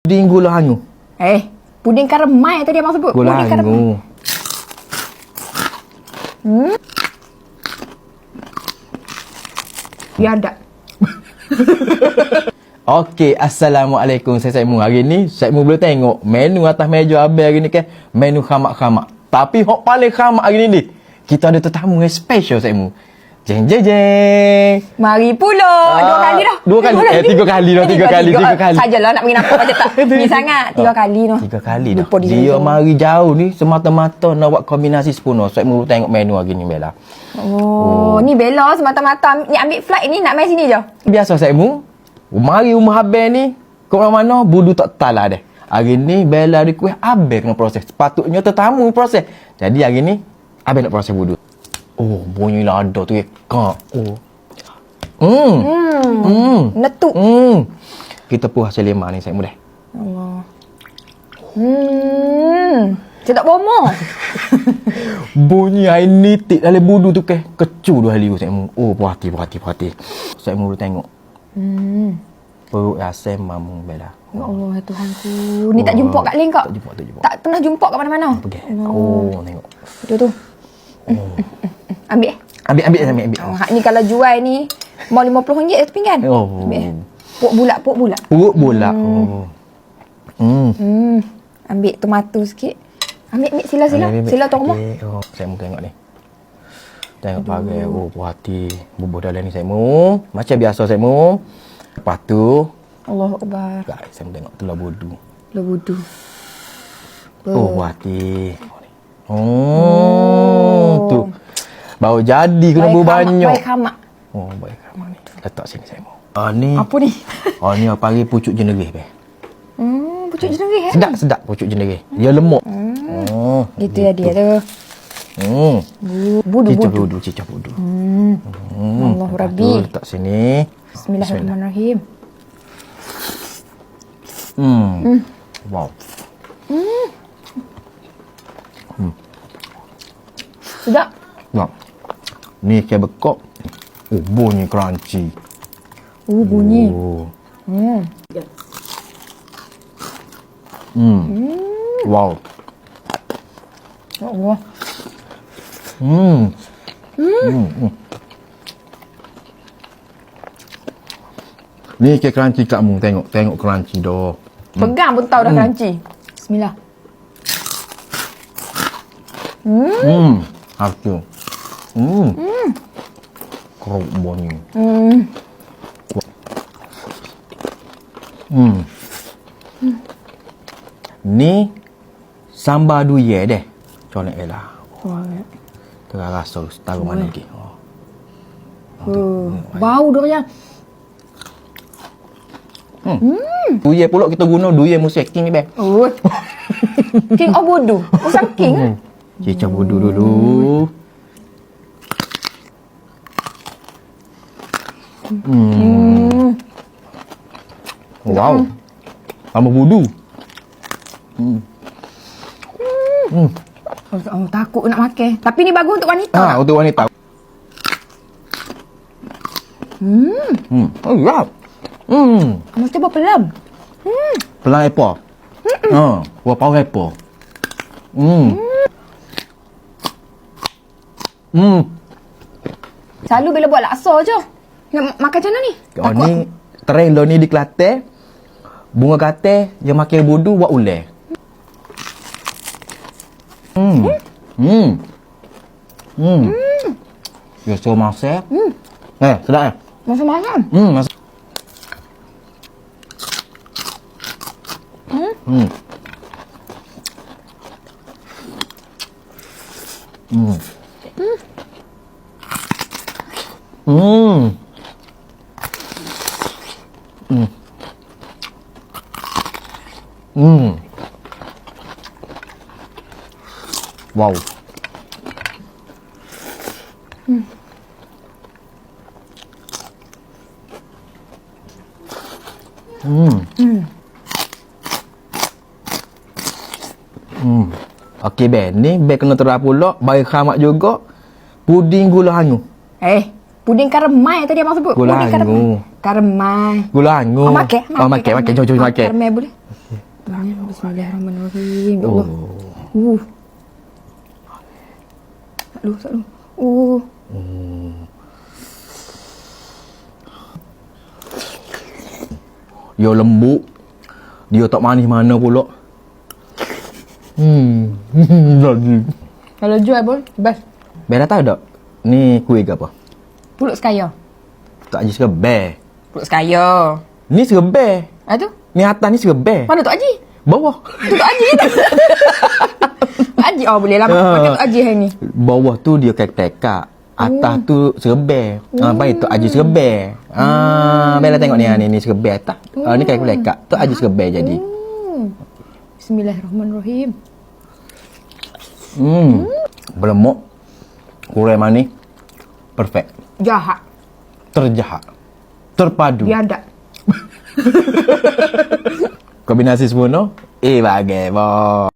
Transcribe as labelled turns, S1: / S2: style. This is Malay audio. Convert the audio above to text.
S1: Puding gula hangu.
S2: Eh, puding karemai tadi abang sebut.
S1: Gula
S2: puding
S1: hangu.
S2: Ya ada.
S1: Okey, Assalamualaikum. Saya Saimu. Hari ni, Saimu boleh tengok menu atas meja Abel hari ni kan. Menu khamak-khamak. Tapi, hok paling khamak hari ni ni. Kita ada tetamu yang special Saimu. Jeng jeng jeng.
S2: Mari pula. dua
S1: Ah,
S2: kali dah.
S1: dua kali. Eh, tiga kali dah, tiga kali, tiga kali.
S2: Sajalah nak pergi nampak macam tak. Ni sangat. Tiga kali noh.
S1: Tiga kali dah.
S2: Dia.
S1: Dia mari jauh ni semata-mata nak buat kombinasi sepenuh. Saimu tengok menu hari ni Bella.
S2: Oh, ni Bella semata-mata ni ambil flight ni nak main sini je.
S1: Biasa Saimu. Mari rumah Abel ni. Ke mana-mana, budu tak talah deh. Hari ni Bella request Abel kena proses. Sepatutnya tetamu proses. Jadi hari ni, Abel nak proses budu. Oh, bunyi lah ada tu. Kak. Oh. Hmm.
S2: Hmm.
S1: Hmm.
S2: Netuk.
S1: Hmm. Kita puas hasil lima ni, saya mudah.
S2: Allah. Hmm. Sedap bomo.
S1: Bunyi air nitik dalam budu tu ke kecu dua hari saya mu. Oh, puas hati, puas hati, puas hati. Saya mu tengok.
S2: Hmm.
S1: Perut rasa mamung Bella.
S2: Ya Allah Tuhanku. Ni tak jumpa kat link kak?
S1: Tak jumpa, tak jumpa.
S2: Tak pernah jumpa kat mana-mana.
S1: Pergi.
S2: Oh.
S1: Oh, tengok.
S2: Tu tu. Oh. Ambil eh.
S1: Ambil, ambil, ambil, ambil.
S2: Oh, hak ni kalau jual ni mau RM50 satu pinggan.
S1: Oh.
S2: Ambil eh. Pok bulat, pok bulat.
S1: Bola. Oh. Hmm.
S2: Hmm. Ambil tomato sikit. Ambil, ambil sila sila.
S1: Ambil, ambil.
S2: Sila rumah.
S1: Okey. Oh, saya mau tengok ni. Tengok pakai. Oh, puas hati. Bubuh dalam ni saya mau. Macam biasa saya mau. Lepas tu,
S2: Allah Akbar.
S1: guys, saya mau tengok telur budu.
S2: Lo wudu.
S1: Oh, puas hati. Oh, tu. Baru jadi kena
S2: Baik hamak,
S1: banyak.
S2: Baik hamak.
S1: Oh, baik kamu ni. Letak sini saya mau. Ah, ni.
S2: Apa ni?
S1: Oh, ni apa lagi pucuk jenerih, be.
S2: Hmm, pucuk jenengih eh.
S1: Sedap, sedap pucuk jenerih. Dia lemuk. Oh.
S2: Gitu ya dia tu.
S1: Hmm.
S2: Bu- Budu,
S1: Cicah
S2: budu.
S1: budu, cicah budu.
S2: Hmm.
S1: Hmm.
S2: Allahu Rabbi.
S1: tu Letak sini.
S2: Bismillahirrahmanirrahim.
S1: Hmm. Wow.
S2: Sedap.
S1: Nah. Ni kayak bekok. Oh, bunyi crunchy.
S2: Uh, bunyi.
S1: Oh.
S2: Hmm.
S1: Hmm. Wow.
S2: Ya Allah.
S1: Hmm. Hmm. hmm. Ni kayak crunchy kamu tengok. Tengok crunchy doh.
S2: Pegang pun tahu dah crunchy. Bismillah.
S1: Hmm. Harus. Hmm. Keruk bunyi.
S2: Hmm.
S1: Hmm. Ni sambal duye deh. Colek elah.
S2: Wah. ya.
S1: Tengah rasa taruh mana lagi. Oh.
S2: Uh, bau dia macam.
S1: Duye pula kita guna duye musim king ni beh.
S2: Oh. King of Budu. Usang king. eh?
S1: Cicah budu dulu. Hmm.
S2: Hmm.
S1: Wow. Tambah budu. Hmm.
S2: Oh, takut nak makan. Tapi ni bagus untuk wanita.
S1: Ah, untuk wanita.
S2: Hmm.
S1: Hmm. Oh, ya. Hmm.
S2: Mesti berpelam.
S1: Pelang apple. Ha, buah pau apple. Hmm. Hmm.
S2: Selalu bila buat laksa je. Nak ma- makan macam mana ni?
S1: Oh, ni trend lo ni di Kelantan. Bunga kate yang makan budu buat ulai. Hmm. Hmm. Hmm. Ya, so masak. Hmm. Eh, sedap eh?
S2: Macam-macam.
S1: Hmm, masak. Hmm. Hmm. Hmm. Hmm. Wow. Hmm. Hmm. Okey, Ben. Ni Ben kena terap pula. Bayi khamak juga. Puding gula hangu.
S2: Eh, puding karemai tadi abang sebut.
S1: Gula
S2: puding
S1: hangu.
S2: Karemai.
S1: Gula hangu.
S2: Oh, makan.
S1: Oh, makan. Makan. Jom, jom, makan.
S2: Karemai boleh. Bismillahirrahmanirrahim. Ya Allah. Uh. Aduh, aduh. Uh.
S1: Dia lembut. Dia tak manis mana pula. Hmm. Lagi.
S2: Kalau jual pun, best.
S1: Bella tahu tak? Ni kuih ke apa?
S2: Pulut sekaya.
S1: Tak Haji serba.
S2: Pulut sekaya.
S1: Ni serba.
S2: Ah tu?
S1: Ni atas ni serba.
S2: Mana Tok Haji?
S1: Bawah.
S2: Tok Haji tu. Haji oh boleh lah
S1: Ah.
S2: makan Tok Haji hari ni.
S1: Bawah tu dia kekak. Atas tu serba. Ah, baik tu Haji serba. Ah, Bella tengok ni ah, ni ni serba atas. Ah, ni kekak lekak. Tu Haji serba jadi.
S2: Hmm. Bismillahirrahmanirrahim.
S1: Hmm. Berlemuk. Kurang manis. Perfect.
S2: Jahat.
S1: Terjahat. Terpadu.
S2: Biadab.
S1: Kombinasi sempurna. Eh, bagai, boh.